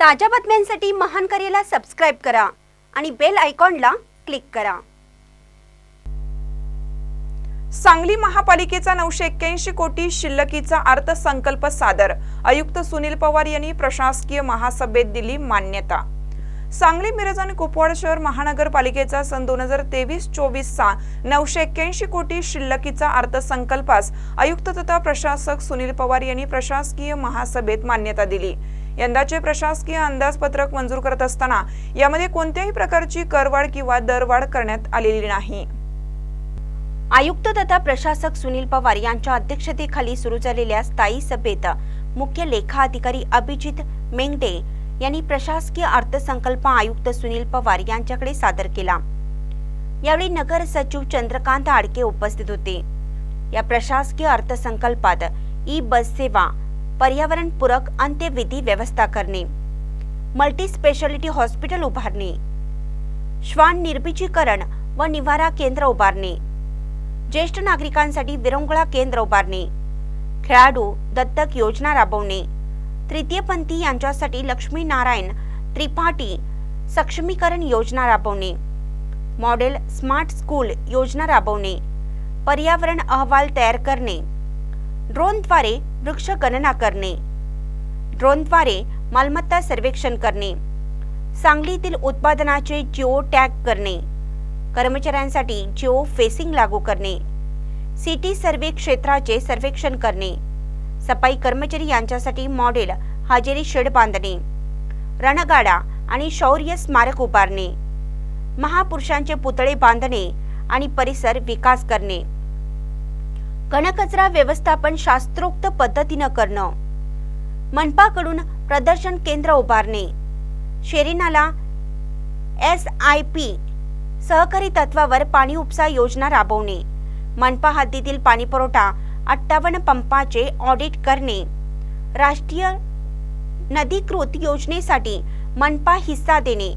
ताज्या बातम्यांसाठी महान करेला सबस्क्राईब करा आणि बेल आयकॉनला क्लिक करा. सांगली महापालिकेचा नऊशे एक्क्याऐंशी कोटी शिल्लकीचा अर्थसंकल्प सादर. आयुक्त सुनील पवार यांनी प्रशासकीय महासभेत दिली मान्यता. सांगली मिरज आणि कुपवाड शहर महानगरपालिकेचा सन दोन हजार तेवीस चोवीसचा नऊशे एक्क्याऐंशी कोटी शिल्लकीचा अर्थसंकल्पास आयुक्त तथा प्रशासक सुनील पवार यांनी प्रशासकीय महासभेत मान्यता दिली. यंदाचे प्रशासकीय अंदाजपत्रक मंजूर करत असताना यामध्ये कोणत्याही प्रकारची करवाढ किंवा दरवाढ करण्यात आलेली नाही. आयुक्त तथा प्रशासक सुनील पवार यांच्या अध्यक्षतेखाली सुरू झालेल्या स्थायी सभेत मुख्य लेखा अधिकारी अभिजित मेंगडे यांनी प्रशासकीय अर्थसंकल्प आयुक्त सुनील पवार यांच्याकडे सादर केला. यावेळी नगर सचिव चंद्रकांत आडके उपस्थित होते. या प्रशासकीय अर्थसंकल्पात ई बस सेवा पर्यावरणपूरक अंत्यविधी व्यवस्था करणे. मल्टी स्पेशालिटी हॉस्पिटल उभारणे. श्वान निर्मितीकरण व निवारा केंद्र उभारणे. ज्येष्ठ नागरिकांसाठी विरंगुळा केंद्र उभारणे. खेळाडू दत्तक योजना राबवणे. तृतीयपंथी यांच्यासाठी लक्ष्मी नारायण त्रिपाठी सक्षमीकरण योजना राबवणे. मॉडेल स्मार्ट स्कूल योजना राबवणे. पर्यावरण अहवाल तयार करणे. ड्रोनद्वारे वृक्ष गणना करणे. ड्रोनद्वारे मालमत्ता सर्वेक्षण करणे. सांगलीतील उत्पादनाचे जिओ टॅग करणे. कर्मचाऱ्यांसाठी जिओ फेसिंग लागू करणे. सिटी सर्वे क्षेत्राचे सर्वेक्षण करणे. सफाई कर्मचारी यांच्यासाठी मॉडेल हजेरी शेड बांधणे. रणगाडा आणि शौर्य स्मारक उभारणे. महापुरुषांचे पुतळे बांधणे आणि परिसर विकास करणे. घनकचरा व्यवस्थापन शास्त्रोक्त पद्धतीनं करणं. मनपाकडून प्रदर्शन केंद्र उभारणे. शेरीनाला एस आय पी सहकारी तत्वावर पाणी उपसा योजना राबवणे. मनपा हद्दीतील पाणीपुरवठा अठ्ठावन्न पंपाचे ऑडिट करणे. राष्ट्रीय नदीकृत योजनेसाठी मनपा हिस्सा देणे.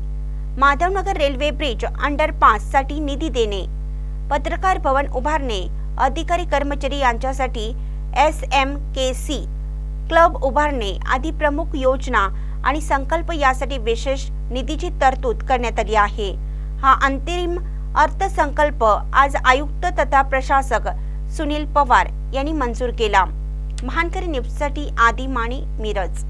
माधवनगर रेल्वे ब्रिज अंडरपाससाठी निधी देणे. पत्रकार भवन उभारणे. अधिकारी कर्मचारी यांच्यासाठी S M K C club उभारणे आदी प्रमुख योजना आणि संकल्प यासाठी विशेष निधीची तरतूद करण्यात आली आहे. हा अंतिम अर्थसंकल्प आज आयुक्त तथा प्रशासक सुनील पवार यांनी मंजूर केला. महानकरी न्यूजसाठी आदी माने मिरज.